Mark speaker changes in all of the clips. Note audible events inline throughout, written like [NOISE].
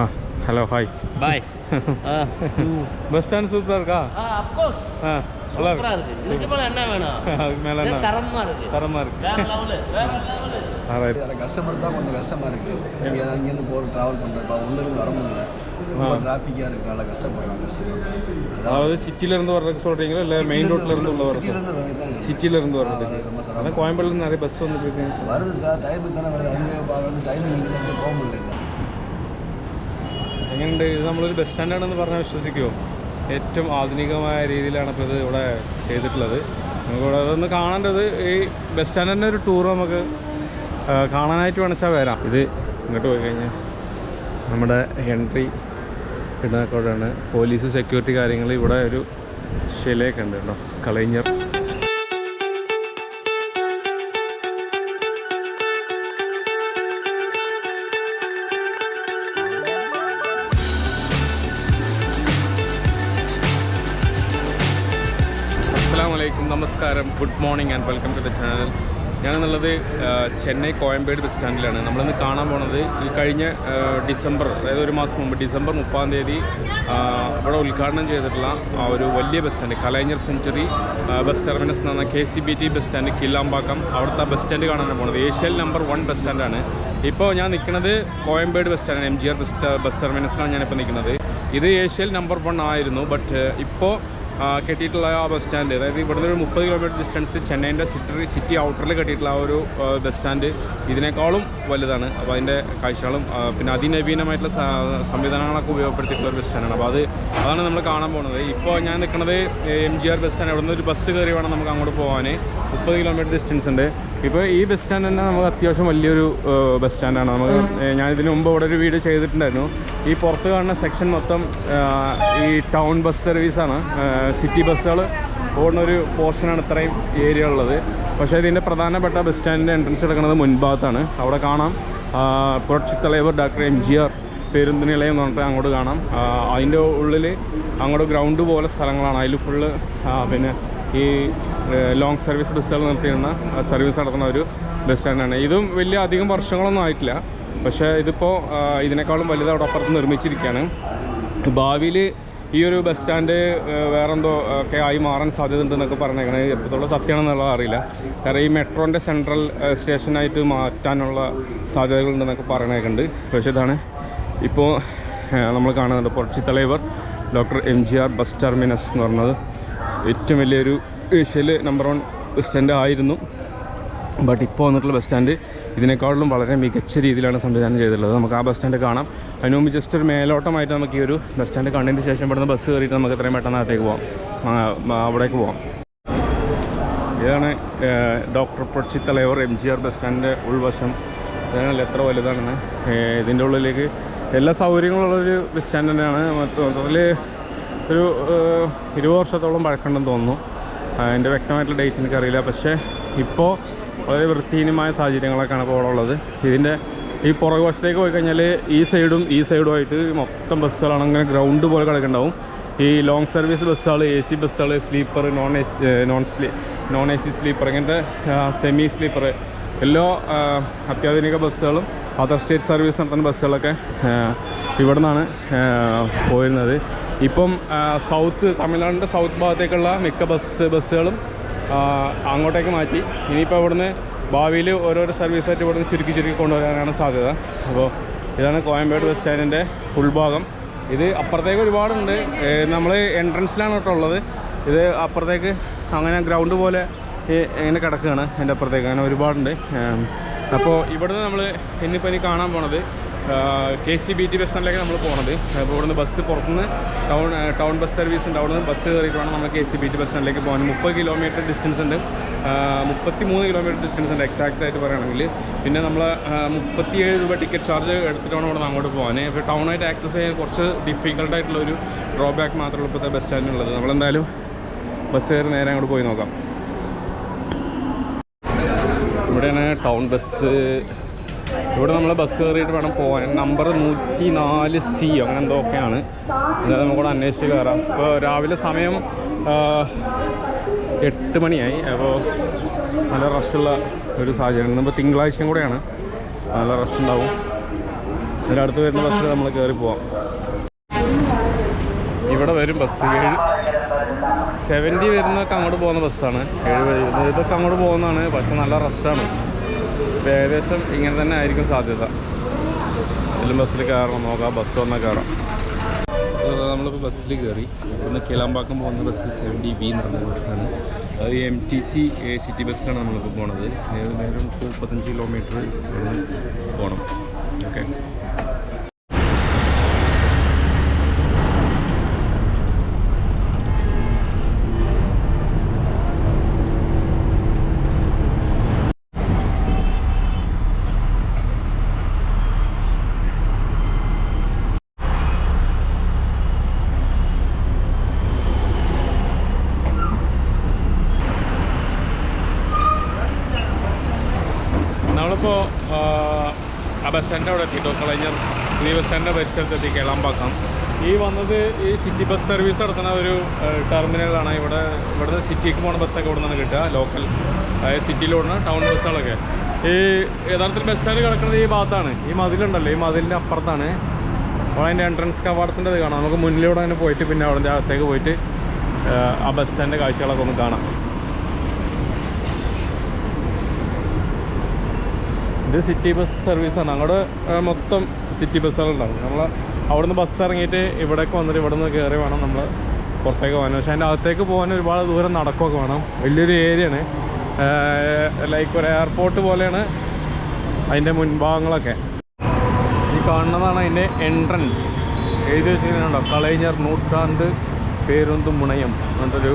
Speaker 1: ஆ hello hi
Speaker 2: bye
Speaker 1: bus stand சூப்பராக இருக்கா?
Speaker 2: Of course
Speaker 1: ஆ நல்லா
Speaker 2: சூப்பரா
Speaker 1: இருக்கு
Speaker 2: இருக்கு. இதுக்கு மேல என்ன வேணும்? [LAUGHS]
Speaker 1: அதுக்கு மேலே என்ன?
Speaker 2: தரமா இருக்கு.
Speaker 1: தரமாக இருக்கு.
Speaker 2: வேற லெவலு வேற லெவலு
Speaker 3: எனக்கு கஸ்டமர் தான் கொஞ்சம் கஷ்டமாக இருக்குது இங்கே இங்கேருந்து போகிற ட்ராவல் பண்ணுறப்ப உள்ளேருந்து வர முடியல. ரொம்ப டிராஃபிக்காக இருக்கிறனால கஷ்டப்படுறாங்க அதான்.
Speaker 1: அதாவது சிட்டிலேருந்து வர்றதுக்கு சொல்கிறீங்களா இல்லை மெயின் ரோட்லேருந்து உள்ள வர
Speaker 3: சிட்டிலேருந்து வர்றது.
Speaker 1: அதான் கோயம்பேடுலேருந்து நிறைய பஸ் வந்துட்டு இருக்குங்க
Speaker 3: வருது சார். டைமுக்கு தானே வருது. அதுவே வந்து டைமிங் வந்து போக முடியல.
Speaker 1: എങ്ങനെയുണ്ട് ഇത് നമ്മളൊരു ബസ് സ്റ്റാൻഡാണെന്ന് പറഞ്ഞാൽ വിശ്വസിക്കുമോ ഏറ്റവും ആധുനികമായ രീതിയിലാണ് ഇപ്പോൾ ഇത് ഇവിടെ ചെയ്തിട്ടുള്ളത്. നമുക്കിവിടെ അതൊന്ന് കാണേണ്ടത് ഈ ബസ് സ്റ്റാൻഡിന്റെ ഒരു ടൂർ നമുക്ക് കാണാനായിട്ട് വേണിച്ചാൽ വരാം. ഇത് ഇങ്ങോട്ട് പോയി കഴിഞ്ഞാൽ നമ്മുടെ എൻട്രി ഇടനക്കോടാണ് പോലീസ് സെക്യൂരിറ്റി കാര്യങ്ങൾ ഇവിടെ ഒരു ശിലയൊക്കെ ഉണ്ട് കേട്ടോ. കളയിഞ്ഞർ നമസ്കാരം. Good morning and welcome to the channel ഞാനെന്നുള്ളത് Chennai Koyambedu bus സ്റ്റാൻഡിലാണ് നമ്മളിന്ന് കാണാൻ പോണത് ഈ കഴിഞ്ഞ ഡിസംബർ അതായത് ഒരു മാസം മുമ്പ് ഡിസംബർ മുപ്പാം തീയതി അവിടെ ഉദ്ഘാടനം ചെയ്തിട്ടുള്ള ആ ഒരു വലിയ bus stand Kalaignar century bus terminus എന്ന് പറഞ്ഞ K C B T bus stand Kilambakkam. അവിടുത്തെ ബസ് സ്റ്റാൻഡ് കാണാനാണ് പോണത്. ഏഷ്യയിൽ നമ്പർ വൺ ബസ് സ്റ്റാൻഡാണ് ഇപ്പോൾ ഞാൻ നിൽക്കുന്നത് Koyambedu bus stand M G R bus bus ടെർമിനസിലാണ് ഞാനിപ്പോൾ നിൽക്കുന്നത് ഇത് ഏഷ്യയിൽ നമ്പർ വൺ ആയിരുന്നു ബട്ട് ഇപ്പോൾ കെട്ടിയിട്ടുള്ള ആ ബസ് സ്റ്റാൻഡ് അതായത് ഇവിടുന്ന് ഒരു മുപ്പത് കിലോമീറ്റർ ഡിസ്റ്റൻസ് ചെന്നൈന്റെ സിറ്റി സിറ്റി ഔട്ടറിൽ കെട്ടിയിട്ടുള്ള ആ ഒരു ബസ് സ്റ്റാൻഡ് ഇതിനേക്കാളും വലുതാണ്. അപ്പോൾ അതിന്റെ കാഴ്ചകളും പിന്നെ അതിനവീനമായിട്ടുള്ള സംവിധാനങ്ങളൊക്കെ ഉപയോഗപ്പെടുത്തിയിട്ടുള്ള ഒരു ബസ് സ്റ്റാൻഡാണ് അപ്പോൾ അത് അതാണ് നമ്മൾ കാണാൻ പോകുന്നത് ഇപ്പോൾ ഞാൻ നിൽക്കുന്നത് M G R bus stand അവിടുന്ന് ഒരു ബസ് കയറി വേണം നമുക്ക് അങ്ങോട്ട് പോകാൻ മുപ്പത് കിലോമീറ്റർ ഡിസ്റ്റൻസ് ഉണ്ട്. ഇപ്പോൾ ഈ ബസ് സ്റ്റാൻഡ് തന്നെ നമുക്ക് അത്യാവശ്യം വലിയൊരു ബസ് സ്റ്റാൻഡാണ് നമുക്ക് ഞാൻ ഇതിനു മുമ്പ് ഇവിടെ ഒരു വീഡിയോ ചെയ്തിട്ടുണ്ടായിരുന്നു. ഈ പുറത്ത് കാണുന്ന സെക്ഷൻ മൊത്തം ഈ ടൗൺ ബസ് സർവീസാണ് സിറ്റി ബസ്സുകൾ ഓടുന്ന ഒരു പോർഷനാണ് ഇത്രയും ഏരിയ ഉള്ളത്. പക്ഷേ ഇതിന്റെ പ്രധാനപ്പെട്ട ബസ് സ്റ്റാൻഡിന്റെ എൻട്രൻസ് എടുക്കുന്നത് മുൻഭാഗത്താണ്. അവിടെ കാണാം Puratchi Thalaivar doctor M G R പേരുന്ത് നിലയം എന്ന് പറഞ്ഞിട്ട് അങ്ങോട്ട് കാണാം. അതിന്റെ ഉള്ളിൽ അങ്ങോട്ട് ഗ്രൗണ്ട് പോലെ സ്ഥലങ്ങളാണ്. അതിൽ ഫുള്ള് പിന്നെ ഈ ലോങ് സർവീസ് ബസ്സുകൾ നിർത്തിയിരുന്ന സർവീസ് നടത്തുന്ന ഒരു ബസ് സ്റ്റാൻഡാണ് ഇതും വലിയ അധികം വർഷങ്ങളൊന്നും ആയിട്ടില്ല. പക്ഷേ ഇതിപ്പോൾ ഇതിനേക്കാളും വലുത് അവിടെ അപ്പുറത്ത് നിർമ്മിച്ചിരിക്കുകയാണ് ഭാവിയിൽ ഈ ഒരു ബസ് സ്റ്റാൻഡ് വേറെന്തോ ഒക്കെ ആയി മാറാൻ സാധ്യത സാധ്യതയുണ്ടെന്നൊക്കെ പറഞ്ഞേക്കണേ. എത്രത്തോളം സത്യമാണെന്നുള്ളത് അറിയില്ല. കാരണം ഈ മെട്രോന്റെ സെൻട്രൽ സ്റ്റേഷനായിട്ട് മാറ്റാനുള്ള സാധ്യതകളുണ്ടെന്നൊക്കെ പറയണേക്കുണ്ട്. പക്ഷേ ഇതാണ്. ഇപ്പോൾ നമ്മൾ കാണുന്നുണ്ട് Puratchi Thalaivar doctor M G R bus terminus എന്ന് പറഞ്ഞത്. ഏറ്റവും വലിയൊരു ഏഷ്യയിൽ നമ്പർ വൺ ബസ് സ്റ്റാൻഡ് ആയിരുന്നു. ബട്ട് ഇപ്പോൾ വന്നിട്ടുള്ള ബസ് സ്റ്റാൻഡ് ഇതിനേക്കാളും വളരെ മികച്ച രീതിയിലാണ് സംവിധാനം ചെയ്തിട്ടുള്ളത്. നമുക്ക് ആ ബസ് സ്റ്റാൻഡ് കാണാം. അതിന് മുമ്പ് ജസ്റ്റ് ഒരു മേലോട്ടമായിട്ട് നമുക്ക് ഈ ഒരു ബസ് സ്റ്റാൻഡ് കണ്ടതിന് ശേഷം ഇവിടുന്ന് ബസ് കയറിയിട്ട് നമുക്ക് എത്രയും പെട്ടെന്ന് അകത്തേക്ക് ആ, അവിടേക്ക് പോകാം ഇതാണ് doctor Puratchi Thalaivar M G R bus സ്റ്റാൻഡിന്റെ ഉൾവശം. ഇതാണല്ലോ എത്ര വലുതാണെന്ന്? ഇതിന്റെ ഉള്ളിലേക്ക് എല്ലാ സൗകര്യങ്ങളുള്ളൊരു ബസ് സ്റ്റാൻഡ് തന്നെയാണ്. മൊത്തത്തിൽ ഒരു ഇരുപത് വർഷത്തോളം പഴക്കമുണ്ടെന്ന് തോന്നുന്നു. അതിന്റെ വ്യക്തമായിട്ടുള്ള ഡേറ്റ് എനിക്കറിയില്ല പക്ഷേ ഇപ്പോൾ വളരെ വൃത്തിഹീനമായ സാഹചര്യങ്ങളൊക്കെയാണ് ഇപ്പോൾ അവിടെ ഉള്ളത്. ഇതിന്റെ ഈ പുറകു വശത്തേക്ക് പോയി കഴിഞ്ഞാൽ ഈ സൈഡും ഈ സൈഡുമായിട്ട് മൊത്തം ബസ്സുകളാണ് അങ്ങനെ ഗ്രൗണ്ട് പോലെ കിടക്കുന്നുണ്ടാവും. ഈ ലോങ് സർവീസ് ബസ്സുകൾ എ സി ബസ്സുകൾ sleeper non A C non sleigh non A C sleeper ഇങ്ങനത്തെ സെമി സ്ലീപ്പർ എല്ലാ അത്യാധുനിക ബസ്സുകളും അതർ സ്റ്റേറ്റ് സർവീസ് നടത്തുന്ന ബസ്സുകളൊക്കെ ഇവിടെ നിന്നാണ് പോയിരുന്നത്. ഇപ്പം സൗത്ത് തമിഴ്നാടിന്റെ സൗത്ത് ഭാഗത്തേക്കുള്ള മിക്ക ബസ് ബസ്സുകളും അങ്ങോട്ടേക്ക് മാറ്റി. ഇനിയിപ്പോൾ ഇവിടുന്ന് ഭാവിയിൽ ഓരോരോ സർവീസായിട്ട് ഇവിടുന്ന് ചുരുക്കി ചുരുക്കി കൊണ്ടുവരാനാണ് സാധ്യത. അപ്പോൾ ഇതാണ് കോയമ്പേട് ബസ് സ്റ്റാൻഡിന്റെ ഉൾഭാഗം. ഇത് അപ്പുറത്തേക്ക് ഒരുപാടുണ്ട്. നമ്മൾ എൻട്രൻസിലാണ് കേട്ടോ ഉള്ളത്. ഇത് അപ്പുറത്തേക്ക് അങ്ങനെ ഗ്രൗണ്ട് പോലെ ഇങ്ങനെ കിടക്കുകയാണ്. എന്റെ അപ്പുറത്തേക്ക് അങ്ങനെ ഒരുപാടുണ്ട്. അപ്പോൾ ഇവിടുന്ന് നമ്മൾ ഇന്നിപ്പോൾ ഇനി കാണാൻ പോണത് K C B T bus സ്റ്റാൻഡിലേക്ക് നമ്മൾ പോകണത് അപ്പോൾ ഇവിടുന്ന് ബസ് പുറത്തുനിന്ന് ടൗൺ ടൗൺ ബസ് സർവീസ് ഉണ്ട്. അവിടുന്ന് ബസ് കയറിയിട്ട് വേണം നമ്മൾ K C B T bus സ്റ്റാൻഡിലേക്ക് പോകാൻ മുപ്പത് കിലോമീറ്റർ ഡിസ്റ്റൻസ് ഉണ്ട്. മുപ്പത്തി മൂന്ന് കിലോമീറ്റർ ഡിസ്റ്റൻസ് ഉണ്ട് എക്സാക്റ്റ് ആയിട്ട് പറയുകയാണെങ്കിൽ. പിന്നെ നമ്മൾ മുപ്പത്തിയേഴ് രൂപ ടിക്കറ്റ് ചാർജ് എടുത്തിട്ട് വേണം നിന്ന് അങ്ങോട്ട് പോകാൻ ഇപ്പോൾ ടൗണായിട്ട് ആക്സസ് ചെയ്യാൻ കുറച്ച് ഡിഫിക്കൽട്ടായിട്ടുള്ള ഒരു ഡ്രോബാക്ക് മാത്രമേ ഇപ്പോഴത്തെ ബസ് സ്റ്റാൻഡിനുള്ളത് നമ്മളെന്തായാലും ബസ് കയറി നേരെ അങ്ങോട്ട് പോയി നോക്കാം. ഇവിടെയാണ് ടൗൺ ബസ് ഇവിടെ നമ്മൾ ബസ് കയറിയിട്ട് വേണം പോകാൻ നമ്പർ നൂറ്റി നാല് സി അങ്ങനെ എന്തോ ഒക്കെയാണ്. എന്തായാലും നമുക്കിവിടെ അന്വേഷിച്ച് കയറാം. അപ്പോൾ രാവിലെ സമയം എട്ട് മണിയായി. അപ്പോൾ നല്ല റഷുള്ള ഒരു സാഹചര്യം. ഇന്നിപ്പോൾ തിങ്കളാഴ്ചയും കൂടെയാണ്. നല്ല റഷ് ഉണ്ടാവും. അടുത്ത് വരുന്ന ബസ്സിൽ നമ്മൾ കയറി പോവാം. ഇവിടെ വരും ബസ് ഏഴ് സെവന്റി വരുന്നതൊക്കെ അങ്ങോട്ട് പോകുന്ന ബസ്സാണ് എഴുപത് ഇതൊക്കെ അങ്ങോട്ട് പോകുന്നതാണ്. പക്ഷെ നല്ല റഷാണ് ഇത് ഏകദേശം ഇങ്ങനെ തന്നെ ആയിരിക്കും സാധ്യത. എല്ലാം ബസ്സിൽ കയറണം നോക്കാം ബസ് വന്നാൽ കയറാം. നമ്മളിപ്പോൾ ബസ്സിൽ കയറി. ഇവിടുന്ന് കിളമ്പാക്കം പോകുന്ന ബസ് സെവന്റി ബി എന്ന് പറഞ്ഞ ബസ്സാണ്. അത് എം ടി സി സിറ്റി ബസ്സിലാണ് നമ്മളിപ്പോൾ പോണത്. നേരം മുപ്പത്തഞ്ച് കിലോമീറ്റർ പോകണം ഓക്കെ നമ്മളിപ്പോൾ ആ ബസ് സ്റ്റാൻഡിന്റെ അവിടെ എത്തിയിട്ടോ ബസ് സ്റ്റാൻഡിന്റെ പരിസരത്തെത്തി കേളാമ്പാക്കാം. ഈ വന്നത് ഈ സിറ്റി ബസ് സർവീസ് നടത്തുന്ന ഒരു ടെർമിനലാണ് ഇവിടെ ഇവിടുന്ന് സിറ്റിക്ക് പോകുന്ന ബസ്സൊക്കെ ഇവിടെ നിന്നാണ് കിട്ടുക ലോക്കൽ അതായത് സിറ്റിയിലോടുന്ന ടൗൺ ബസ്സുകളൊക്കെ ഈ യഥാർത്ഥത്തിൽ ബസ് സ്റ്റാൻഡ് കിടക്കുന്നത് ഈ ഭാഗത്താണ്. ഈ മതിലുണ്ടല്ലോ ഈ മതിലിന്റെ അപ്പുറത്താണ്. അവിടെ അതിന്റെ എൻട്രൻസ് കവാടത്തിന്റെ ഇത് കാണാം. നമുക്ക് മുന്നിലൂടെ തന്നെ പോയിട്ട് പിന്നെ അവിടെ അകത്തേക്ക് പോയിട്ട് ആ ബസ് സ്റ്റാൻഡിന്റെ കാഴ്ചകളൊക്കെ ഒന്ന് കാണാം. ഇത് സിറ്റി ബസ് സർവീസാണ് അങ്ങോട്ട് മൊത്തം സിറ്റി ബസ്സുകളുണ്ടാവും നമ്മൾ അവിടുന്ന് ബസ് ഇറങ്ങിയിട്ട് ഇവിടേക്ക് വന്നിട്ട് ഇവിടെ നിന്ന് കയറി വേണം നമ്മൾ പുറത്തേക്ക് പോകാൻ. പക്ഷേ അതിന്റെ അകത്തേക്ക് പോകാൻ ഒരുപാട് ദൂരം നടക്കുകയൊക്കെ വേണം. വലിയൊരു ഏരിയയാണ് ലൈക്ക് ഒരു എയർപോർട്ട് പോലെയാണ് അതിന്റെ മുൻഭാഗങ്ങളൊക്കെ. ഈ കാണുന്നതാണ് അതിന്റെ എൻട്രൻസ് എഴുതി വെച്ചിട്ടുണ്ടോ കളയിഞ്ഞർ നൂറ്റാണ്ട് പേരുന്ത് മുണയം എന്നിട്ടൊരു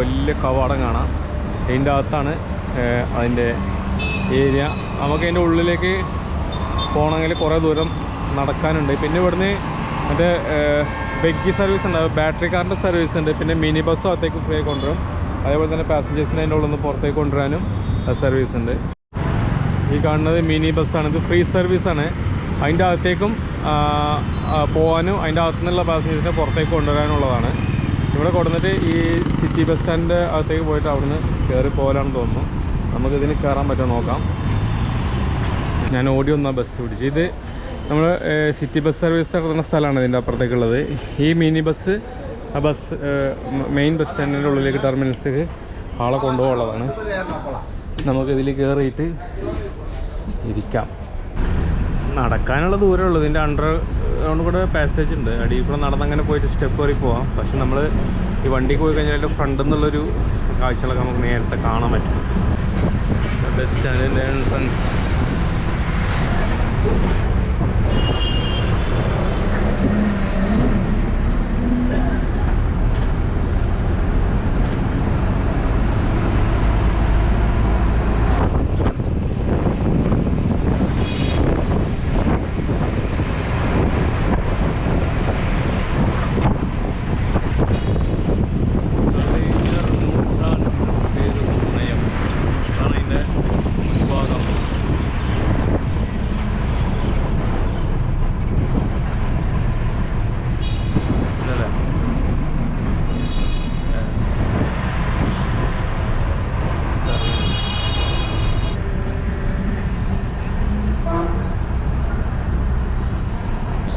Speaker 1: വലിയ കവാടം കാണാം. അതിന്റെ അകത്താണ് അതിന്റെ ഏരിയ നമുക്ക് അതിന്റെ ഉള്ളിലേക്ക് പോകണമെങ്കിൽ കുറേ ദൂരം നടക്കാനുണ്ട്. പിന്നെ ഇവിടുന്ന് മറ്റേ ബെഗ്ഗി സർവീസ് ഉണ്ട്. ബാറ്ററി കാറിന്റെ സർവീസ് ഉണ്ട്. പിന്നെ മിനി ബസ്സും അകത്തേക്ക് ഫ്രീ കൊണ്ടുവരും. അതേപോലെ തന്നെ പാസഞ്ചേഴ്സിനെ അതിന്റെ ഉള്ളിൽ നിന്ന് പുറത്തേക്ക് കൊണ്ടുവരാനും സർവീസ് ഉണ്ട്. ഈ കാണുന്നത് മിനി ബസ്സാണ്. ഇത് ഫ്രീ സർവീസാണ് അതിന്റെ അകത്തേക്കും പോകാനും അതിന്റെ അകത്തു നിന്നുള്ള പാസഞ്ചേഴ്സിനെ പുറത്തേക്ക് കൊണ്ടുവരാനുള്ളതാണ് ഇവിടെ കൊടുത്തിട്ട് ഈ സിറ്റി ബസ് സ്റ്റാൻഡിന്റെ അകത്തേക്ക് പോയിട്ട് അവിടുന്ന് കയറി പോകാനാണെന്ന് തോന്നുന്നു. നമുക്കിതിന് കയറാൻ പറ്റുമോ നോക്കാം. ഞാൻ ഓടി വന്ന ബസ് പിടിച്ചു. ഇത് നമ്മൾ സിറ്റി ബസ് സർവീസ് നടത്തുന്ന സ്ഥലമാണ് ഇതിന്റെ അപ്പുറത്തേക്കുള്ളത്. ഈ മിനി ബസ് ആ ബസ് മെയിൻ ബസ് സ്റ്റാൻഡിന്റെ ഉള്ളിലേക്ക് ടെർമിനൽസിലേക്ക് ആളെ കൊണ്ടുപോകാനുള്ളതാണ്. നമുക്കിതിൽ കയറിയിട്ട് ഇരിക്കാം. നടക്കാനുള്ള ദൂരമേ ഉള്ളൂ. ഇതിന്റെ അണ്ടർ ഗ്രൗണ്ട് കൂടെ പാസേജ് ഉണ്ട്. അടിയിൽ കൂടെ നടന്നങ്ങനെ പോയിട്ട് സ്റ്റെപ്പ് കയറി പോവാം. പക്ഷെ നമ്മൾ ഈ വണ്ടി പോയി കഴിഞ്ഞാൽ ഫ്രണ്ട് നിന്നുള്ളൊരു കാഴ്ചകളൊക്കെ നമുക്ക് നേരത്തെ കാണാൻ പറ്റും. ബസ് സ്റ്റാൻഡിന്റെ എൻട്രൻസ് Thank you.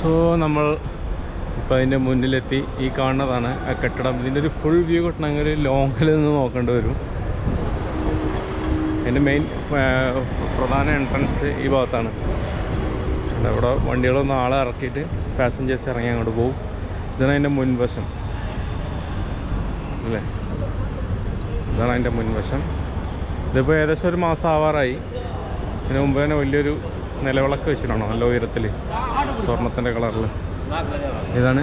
Speaker 1: സോ നമ്മൾ ഇപ്പോൾ അതിന്റെ മുന്നിലെത്തി. ഈ കാണുന്നതാണ് ആ കെട്ടിടം. ഇതിന്റെ ഒരു ഫുൾ വ്യൂ കിട്ടണമെങ്കിൽ ലോങ്ങിൽ നിന്ന് നോക്കേണ്ടി വരും. അതിന്റെ മെയിൻ പ്രധാന എൻട്രൻസ് ഈ ഭാഗത്താണ്. അവിടെ വണ്ടികളൊന്നും ആളെ ഇറക്കിയിട്ട് പാസഞ്ചേഴ്സ് ഇറങ്ങി അങ്ങോട്ട് പോകും. ഇതാണ് അതിന്റെ മുൻവശം. അല്ലേ? ഇതാണ് അതിന്റെ മുൻവശം. ഇതിപ്പോൾ ഏകദേശം ഒരു മാസം ആവാറായി. ഇതിന് മുമ്പ് തന്നെ വലിയൊരു നിലവിളക്ക് വെച്ചിട്ടാണോ നല്ല ഉയരത്തിൽ സ്വർണത്തിന്റെ കളറിൽ. ഇതാണ്.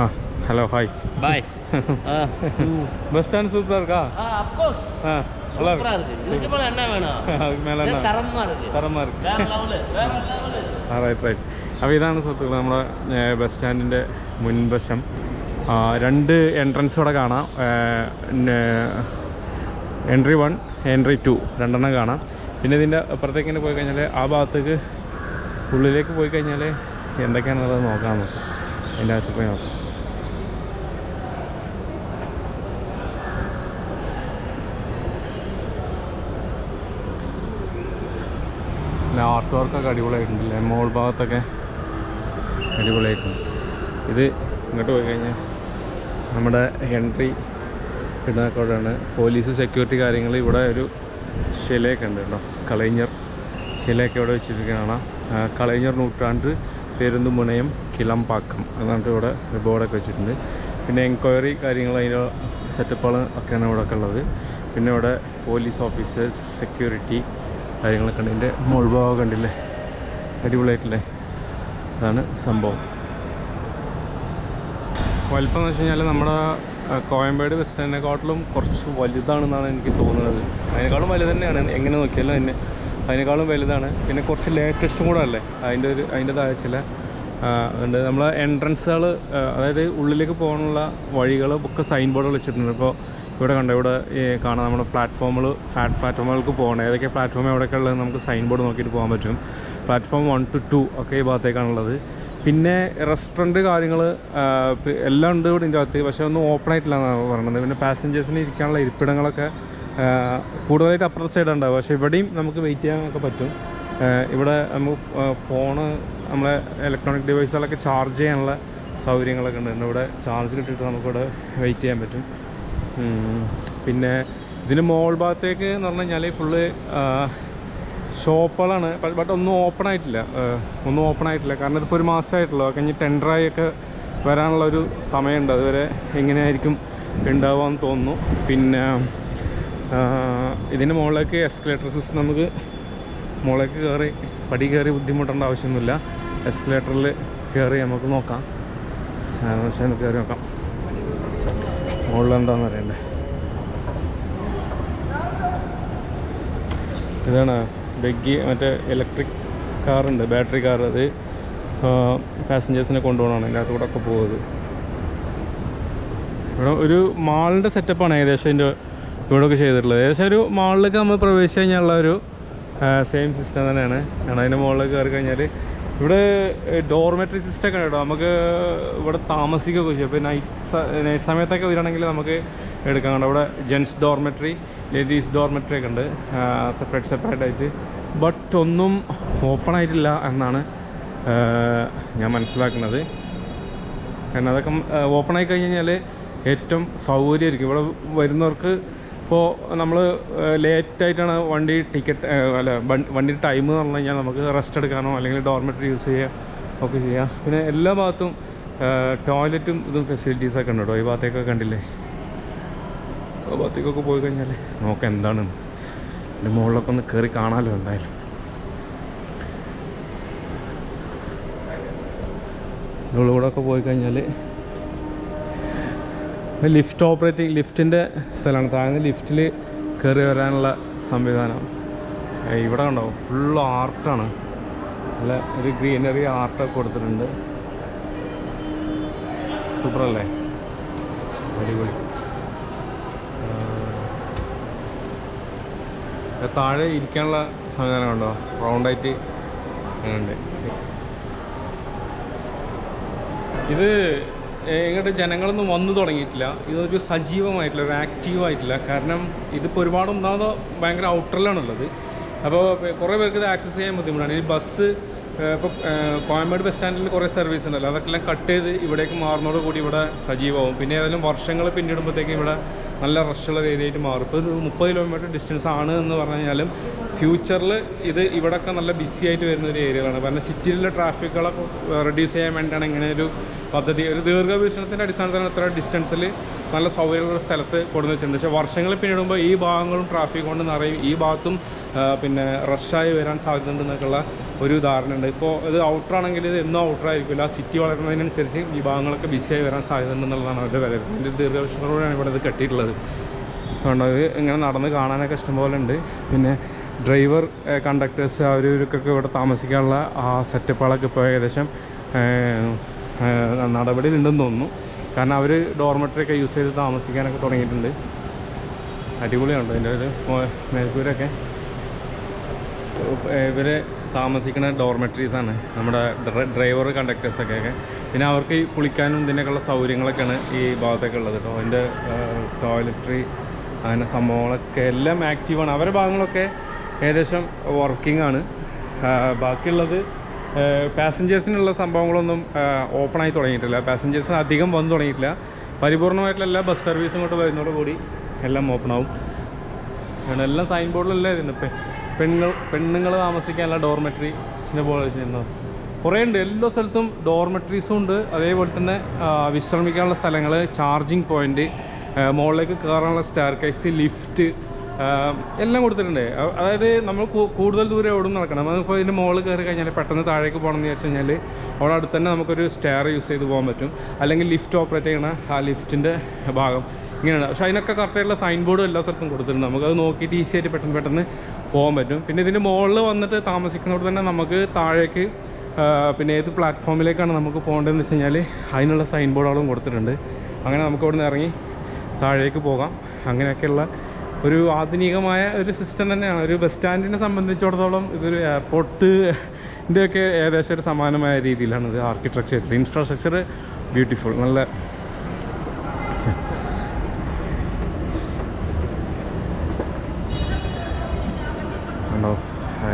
Speaker 1: ആ hello
Speaker 2: hi. Bye
Speaker 1: bus stand
Speaker 2: சூப்பரா இருக்கு மேல என்ன
Speaker 1: மேல
Speaker 2: இருக்கு
Speaker 1: இருக்கு
Speaker 2: வேற வேற
Speaker 1: ആ [LAUGHS] ഇതാണ് സുഹൃത്തുക്കൾ നമ്മുടെ ബസ് സ്റ്റാൻഡിന്റെ മുൻവശം. രണ്ട് എൻട്രൻസ് കൂടെ കാണാം. എൻട്രി വൺ എൻട്രി ടു രണ്ടെണ്ണം കാണാം. പിന്നെ ഇതിന്റെ അപ്പുറത്തേക്ക് പോയി കഴിഞ്ഞാൽ ആ ഭാഗത്തേക്ക് ഉള്ളിലേക്ക് പോയി കഴിഞ്ഞാൽ എന്തൊക്കെയാണെന്നുള്ളത് നോക്കാം നമുക്ക്. അതിന്റെ അകത്ത് പോയി നോക്കാം. പിന്നെ ആർട്ട് വർക്കൊക്കെ അടിപൊളിയായിട്ടുണ്ടല്ലേ മോൾ ഭാഗത്തൊക്കെ അടിപൊളിയായിട്ടുണ്ട്. ഇത് ഇങ്ങോട്ട് പോയി കഴിഞ്ഞാൽ നമ്മുടെ എൻട്രി ഇടുന്നക്കോടാണ് പോലീസ് സെക്യൂരിറ്റി കാര്യങ്ങൾ ഇവിടെ ഒരു ശിലയൊക്കെ ഉണ്ട് കേട്ടോ. കളയിഞ്ഞർ ശിലയൊക്കെ ഇവിടെ വെച്ചിരിക്കുകയാണ് ആ, കളയിഞ്ഞർ നൂറ്റാണ്ട് പെരുന്തുമുണയം കിളമ്പാക്കം. എന്നിട്ട് ഇവിടെ ബോർഡൊക്കെ വെച്ചിട്ടുണ്ട്. പിന്നെ എൻക്വയറി കാര്യങ്ങൾ അതിന്റെ സെറ്റപ്പുകൾ ഒക്കെയാണ് ഇവിടെ ഉള്ളത്. പിന്നെ ഇവിടെ പോലീസ് ഓഫീസേഴ്സ് സെക്യൂരിറ്റി കാര്യങ്ങളൊക്കെ ഉണ്ട്. ഇതിന്റെ മുൾഭാഗം കണ്ടില്ലേ? അടിപൊളിയായിട്ടില്ലേ? അതാണ് സംഭവം. വലിപ്പം എന്ന് വെച്ച് കഴിഞ്ഞാൽ നമ്മുടെ കോയമ്പേട് ബസ് സ്റ്റാൻഡിനെക്കാട്ടിലും കുറച്ച് വലുതാണെന്നാണ് എനിക്ക് തോന്നുന്നത്. അതിനേക്കാളും വലുത് തന്നെയാണ്. എങ്ങനെ നോക്കിയാലും തന്നെ അതിനേക്കാളും വലുതാണ്. പിന്നെ കുറച്ച് ലേറ്റസ്റ്റും കൂടെ അല്ലേ? അതിന്റെ ഒരു അതിന്റെതായ ചില അതുകൊണ്ട് നമ്മളെ എൻട്രൻസുകൾ അതായത് ഉള്ളിലേക്ക് പോകാനുള്ള വഴികൾ ഒക്കെ സൈൻ ബോർഡുകൾ വെച്ചിട്ടുണ്ട്. ഇപ്പോൾ ഇവിടെ കണ്ട ഇവിടെ കാണാം നമ്മുടെ പ്ലാറ്റ്ഫോമുകൾ ഫ്ലാറ്റ് പ്ലാറ്റ്ഫോമുകൾക്ക് പോകണം ഏതൊക്കെ പ്ലാറ്റ്ഫോം എവിടെയൊക്കെ ഉള്ളത് നമുക്ക് സൈൻ ബോർഡ് നോക്കിയിട്ട് പോകാൻ പറ്റും. പ്ലാറ്റ്ഫോം വൺ ടു ടു ഒക്കെ ഈ ഭാഗത്തേക്കാണുള്ളത്. പിന്നെ റെസ്റ്റോറന്റ് കാര്യങ്ങൾ എല്ലാം ഉണ്ട് ഇവിടെ ഇതിന്റെ അകത്ത്. പക്ഷേ ഒന്നും ഓപ്പൺ ആയിട്ടില്ല എന്നാണ് പറയുന്നത് പിന്നെ പാസഞ്ചേഴ്സിന് ഇരിക്കാനുള്ള ഇരിപ്പിടങ്ങളൊക്കെ കൂടുതലായിട്ട് അപ്പുറത്തെ സൈഡ് ഉണ്ടാവും. പക്ഷേ ഇവിടെയും നമുക്ക് വെയിറ്റ് ചെയ്യാനൊക്കെ പറ്റും. ഇവിടെ നമുക്ക് ഫോണ് നമ്മളെ ഇലക്ട്രോണിക് ഡിവൈസുകളൊക്കെ ചാർജ് ചെയ്യാനുള്ള സൗകര്യങ്ങളൊക്കെ ഉണ്ട്. ഇവിടെ ചാർജ് കിട്ടിയിട്ട് നമുക്കിവിടെ വെയിറ്റ് ചെയ്യാൻ പറ്റും. പിന്നെ ഇതിന് മോൾ ഭാഗത്തേക്ക് എന്ന് പറഞ്ഞു കഴിഞ്ഞാൽ ഫുള്ള് ഷോപ്പുകളാണ് ബട്ട് ഒന്നും ഓപ്പൺ ആയിട്ടില്ല. ഒന്നും ഓപ്പൺ ആയിട്ടില്ല. കാരണം ഇതിപ്പോൾ ഒരു മാസമായിട്ടുള്ളൂ. കഴിഞ്ഞ് ടെൻഡറായി ഒക്കെ വരാനുള്ള ഒരു സമയമുണ്ട്. അതുവരെ എങ്ങനെയായിരിക്കും ഉണ്ടാവുക എന്ന് തോന്നുന്നു. പിന്നെ ഇതിന്റെ മുകളിലേക്ക് എസ്കലേറ്റർ സിസ്റ്റം നമുക്ക് മുകളിലേക്ക് കയറി പടി കയറി ബുദ്ധിമുട്ടേണ്ട ആവശ്യമൊന്നുമില്ല. എസ്കലേറ്ററിൽ കയറി നമുക്ക് നോക്കാം. പക്ഷേ നമുക്ക് കയറി നോക്കാം. മുകളിൽ എന്താണെന്ന് അറിയണ്ടേ ഇതാണ് ബഗ്ഗി മറ്റേ ഇലക്ട്രിക് കാറുണ്ട് ബാറ്ററി കാർ അത് പാസഞ്ചേഴ്സിനെ കൊണ്ടുപോകണമാണ് അതിന്റെ അകത്ത് കൂടെ ഒക്കെ പോകുന്നത്. ഇവിടെ ഒരു മാളിന്റെ സെറ്റപ്പാണ് ഏകദേശം ഇതിന്റെ ഇവിടെയൊക്കെ ചെയ്തിട്ടുള്ളത്. ഏകദേശം ഒരു മുകളിലേക്ക് നമ്മൾ പ്രവേശിച്ച് കഴിഞ്ഞാലുള്ള ഒരു സെയിം സിസ്റ്റം തന്നെയാണ്. കാരണം അതിന്റെ മുകളിലേക്ക് കയറി കഴിഞ്ഞാൽ ഇവിടെ ഡോർമെട്രി സിസ്റ്റം ഒക്കെ കേട്ടോ നമുക്ക് ഇവിടെ താമസിക്കുകയൊക്കെ ചെയ്യും. അപ്പോൾ നൈറ്റ് നൈറ്റ് സമയത്തൊക്കെ വരികയാണെങ്കിൽ നമുക്ക് എടുക്കാൻ കണ്ടോ ഇവിടെ ജെൻസ് ഡോർമെട്രി ലേഡീസ് ഡോർമെട്രി ഒക്കെ ഉണ്ട്. സെപ്പറേറ്റ് സെപ്പറേറ്റ് ആയിട്ട്. ബട്ട് ഒന്നും ഓപ്പൺ ആയിട്ടില്ല എന്നാണ് ഞാൻ മനസ്സിലാക്കുന്നത്. കാരണം അതൊക്കെ ഓപ്പൺ ആയി കഴിഞ്ഞ് കഴിഞ്ഞാൽ ഏറ്റവും സൗകര്യമായിരിക്കും. ഇവിടെ വരുന്നവർക്ക് ഇപ്പോൾ നമ്മൾ ലേറ്റായിട്ടാണ് വണ്ടി ടിക്കറ്റ് അല്ല വണ്ടി- ടൈം എന്ന് പറഞ്ഞു കഴിഞ്ഞാൽ നമുക്ക് റെസ്റ്റ് എടുക്കാനോ അല്ലെങ്കിൽ ഡോർമെറ്ററി യൂസ് ചെയ്യുക ഒക്കെ ചെയ്യാം. പിന്നെ എല്ലാ ഭാഗത്തും ടോയ്ലറ്റും ഇതും ഫെസിലിറ്റീസൊക്കെ ഉണ്ട്? കേട്ടോ ഈ ഭാഗത്തേക്കൊക്കെ കണ്ടില്ലേ? ആ ഭാഗത്തേക്കൊക്കെ പോയി കഴിഞ്ഞാൽ നോക്കാം എന്താണ്? എന്റെ മുകളിലൊക്കെ ഒന്ന് കയറി കാണാമല്ലോ എന്തായാലും. ഇതിലൂടെ ഒക്കെ പോയി കഴിഞ്ഞാൽ ലിഫ്റ്റ് ഓപ്പറേറ്റിംഗ് ലിഫ്റ്റിന്റെ സ്ഥലമാണ്. താഴ്ന്ന ലിഫ്റ്റിൽ കയറി വരാനുള്ള സംവിധാനം. ഇവിടെ കണ്ടോ? ഫുൾ ആർട്ടാണ്. നല്ല ഒരു ഗ്രീനറി ആർട്ടൊക്കെ കൊടുത്തിട്ടുണ്ട്. സൂപ്പറല്ലേ? അടിപൊളി. താഴെ ഇരിക്കാനുള്ള സംവിധാനം ഉണ്ടോ റൗണ്ടായിട്ട് ഉണ്ട് ഇത് ഇങ്ങോട്ട് ജനങ്ങളൊന്നും വന്നു തുടങ്ങിയിട്ടില്ല. ഇതൊരു സജീവമായിട്ടില്ല ഒരു ആക്റ്റീവായിട്ടില്ല കാരണം ഇതിപ്പോൾ ഒരുപാട് ഒന്നാമത് ഭയങ്കര ഔട്ടറിലാണുള്ളത് അപ്പോൾ കുറേ പേർക്ക് ഇത് ആക്സസ് ചെയ്യാൻ ബുദ്ധിമുട്ടാണ്. ഈ ബസ് ഇപ്പോൾ കോയമ്പേട് ബസ് സ്റ്റാൻഡിൽ കുറേ സർവീസ് ഉണ്ടല്ലോ. അതൊക്കെല്ലാം കട്ട് ചെയ്ത് ഇവിടേക്ക് മാറുന്നതോട് കൂടി ഇവിടെ സജീവമാവും. പിന്നെ ഏതായാലും വർഷങ്ങൾ പിന്നിടുമ്പോഴത്തേക്ക് ഇവിടെ നല്ല റഷുള്ള ഒരു ഏരിയ ആയിട്ട് മാറും. ഇപ്പോൾ ഇത് മുപ്പത് കിലോമീറ്റർ ഡിസ്റ്റൻസ് ആണ് എന്ന് പറഞ്ഞു കഴിഞ്ഞാലും ഫ്യൂച്ചറിൽ ഇത് ഇവിടെയൊക്കെ നല്ല ബിസി ആയിട്ട് വരുന്ന ഒരു ഏരിയകളാണ് കാരണം സിറ്റിയിലെ ട്രാഫിക്കുകളൊക്കെ റെഡ്യൂസ് ചെയ്യാൻ വേണ്ടിയാണ് ഇങ്ങനെ ഒരു പദ്ധതി. ഒരു ദീർഘവീക്ഷണത്തിന്റെ അടിസ്ഥാനത്തിൽ ഇത്ര ഡിസ്റ്റൻസിൽ നല്ല സൗകര്യമുള്ള സ്ഥലത്ത് കൊടുന്നു വെച്ചിട്ടുണ്ട്. പക്ഷേ വർഷങ്ങൾ പിന്നിടുമ്പോൾ ഈ ഭാഗങ്ങളും ട്രാഫിക് കൊണ്ട് നിറയും. ഈ ഭാഗത്തും പിന്നെ റഷായി വരാൻ സാധ്യതയുണ്ടെന്നൊക്കെയുള്ള ഒരു ധാരണ ഉണ്ട് ഇപ്പോൾ ഇത് ഔട്ടറാണെങ്കിൽ ഇത് എന്നും ഔട്ടറായിരിക്കില്ല. സിറ്റി വളരുന്നതിനനുസരിച്ച് ഈ ഭാഗങ്ങളൊക്കെ ബിസിയായി വരാൻ സാധ്യത ഉണ്ടെന്നുള്ളതാണ് അവരുടെ വില. ഇതിന്റെ ദീർഘവീക്ഷണത്തോടെയാണ് ഇവിടെ ഇത് കെട്ടിയിട്ടുള്ളത്. അതുകൊണ്ട് അത് ഇങ്ങനെ നടന്ന് കാണാനൊക്കെ ഇഷ്ടംപോലെ ഉണ്ട്. പിന്നെ ഡ്രൈവർ കണ്ടക്ടേഴ്സ് അവരവർക്കൊക്കെ ഇവിടെ താമസിക്കാനുള്ള ആ സെറ്റപ്പുകളൊക്കെ ഇപ്പോൾ ഏകദേശം നടപടിയിലുണ്ടെന്ന് തോന്നുന്നു. കാരണം അവർ ഡോർമെറ്ററി ഒക്കെ യൂസ് ചെയ്ത് താമസിക്കാനൊക്കെ തുടങ്ങിയിട്ടുണ്ട്. അടിപൊളിയാണ് അതിന്റെ ഒരു മേൽക്കൂരൊക്കെ. ഇവർ താമസിക്കുന്ന ഡോർമെറ്ററീസാണ് നമ്മുടെ ഡ്രൈവർ കണ്ടക്ടേഴ്സൊക്കെ പിന്നെ അവർക്ക് ഈ കുളിക്കാനും ഇതിനൊക്കെയുള്ള സൗകര്യങ്ങളൊക്കെയാണ് ഈ ഭാഗത്തൊക്കെ ഉള്ളത് കേട്ടോ അതിന്റെ ടോയ്ലറ്ററി അങ്ങനെ സംഭവങ്ങളൊക്കെ എല്ലാം ആക്റ്റീവാണ് അവരുടെ ഭാഗങ്ങളൊക്കെ ഏകദേശം വർക്കിംഗ് ആണ്. ബാക്കിയുള്ളത് പാസഞ്ചേഴ്സിനുള്ള സംഭവങ്ങളൊന്നും ഓപ്പണായി തുടങ്ങിയിട്ടില്ല. പാസഞ്ചേഴ്സിന് അധികം വന്നു തുടങ്ങിയിട്ടില്ല. പരിപൂർണമായിട്ടുള്ള എല്ലാ ബസ് സർവീസും ഇങ്ങോട്ട് വരുന്നതോടുകൂടി എല്ലാം ഓപ്പണാവും അങ്ങനെ എല്ലാം സൈൻ ബോർഡിലല്ലേ ഇതിന് ഇപ്പം. പെണ്ണുങ്ങൾ പെണ്ണുങ്ങൾ താമസിക്കാനുള്ള ഡോർമെട്രി ഇതുപോലെ ചെയ്യുന്നത്. കുറേ ഉണ്ട് എല്ലാ സ്ഥലത്തും ഡോർമെട്രീസും ഉണ്ട്. അതേപോലെ തന്നെ വിശ്രമിക്കാനുള്ള സ്ഥലങ്ങൾ ചാർജിങ് പോയിന്റ് മുകളിലേക്ക് കയറാനുള്ള സ്റ്റാർ കൈസ് ലിഫ്റ്റ് എല്ലാം കൊടുത്തിട്ടുണ്ട്. അതായത് നമ്മൾ കൂടുതൽ ദൂരം എവിടെ നടക്കണം. നമുക്കിപ്പോൾ ഇതിന്റെ മുകളിൽ കയറി കഴിഞ്ഞാൽ പെട്ടെന്ന് താഴേക്ക് പോകണം എന്ന് വെച്ച് കഴിഞ്ഞാൽ അവിടെ അടുത്ത് തന്നെ നമുക്കൊരു സ്റ്റെയർ യൂസ് ചെയ്ത് പോകാൻ പറ്റും. അല്ലെങ്കിൽ ലിഫ്റ്റ് ഓപ്പറേറ്റ് ചെയ്യണ ആ ലിഫ്റ്റിന്റെ ഭാഗം. ഇങ്ങനെയാണ്. പക്ഷേ അതിനൊക്കെ കറക്റ്റായിട്ടുള്ള സൈൻ ബോർഡും എല്ലാ സ്ഥലത്തും കൊടുത്തിട്ടുണ്ട്. നമുക്കത് നോക്കിയിട്ട് ഈസി ആയിട്ട് പെട്ടെന്ന് പെട്ടെന്ന് പോകാൻ പറ്റും. പിന്നെ ഇതിന്റെ മുകളിൽ വന്നിട്ട് താമസിക്കുന്നതോട് തന്നെ നമുക്ക് താഴേക്ക് പിന്നെ ഏത് പ്ലാറ്റ്ഫോമിലേക്കാണ് നമുക്ക് പോകേണ്ടതെന്ന് വെച്ച് കഴിഞ്ഞാൽ അതിനുള്ള സൈൻ ബോർഡുകളും കൊടുത്തിട്ടുണ്ട്. അങ്ങനെ നമുക്ക് അവിടെ നിന്ന് ഇറങ്ങി താഴേക്ക് പോകാം. അങ്ങനെയൊക്കെയുള്ള ഒരു ആധുനികമായ ഒരു സിസ്റ്റം തന്നെയാണ്. ഒരു ബസ് സ്റ്റാൻഡിനെ സംബന്ധിച്ചിടത്തോളം ഇതൊരു എയർപോർട്ട് ഒക്കെ ഏകദേശം ഒരു സമാനമായ രീതിയിലാണ് ഇത് ആർക്കിടെക്ചർ ഇൻഫ്രാസ്ട്രക്ചർ ബ്യൂട്ടിഫുൾ നല്ല ഉണ്ടോ